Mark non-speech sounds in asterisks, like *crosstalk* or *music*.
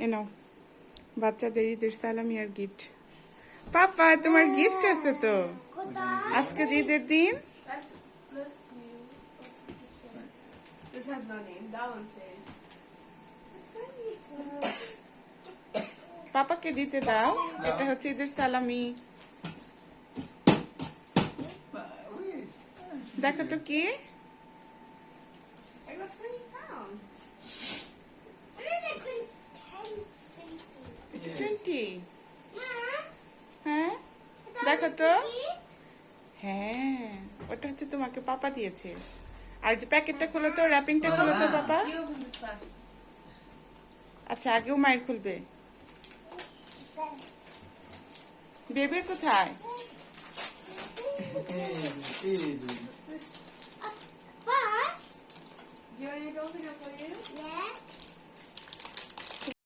এনো বাচ্চাদের ঈদের সালামি আর গিফট পাপা তোমার গিফট আছে তো আজকে ঈদের দিন That's bless you. This has no name. That one says. পাপাকে দিতে দাও এটা হচ্ছে ঈদের সালামি দেখো তো কি হ্যাঁ? দেখো তো। হ্যাঁ ওটা হচ্ছে তোমাকে পাপা দিয়েছে। আর যে প্যাকেটটা খোলো তো র্যাপিংটা খোলো তো পাপা. আচ্ছা আগেও মায়ের খুলবে। বেবির কোথায়? *laughs* Do you want it you?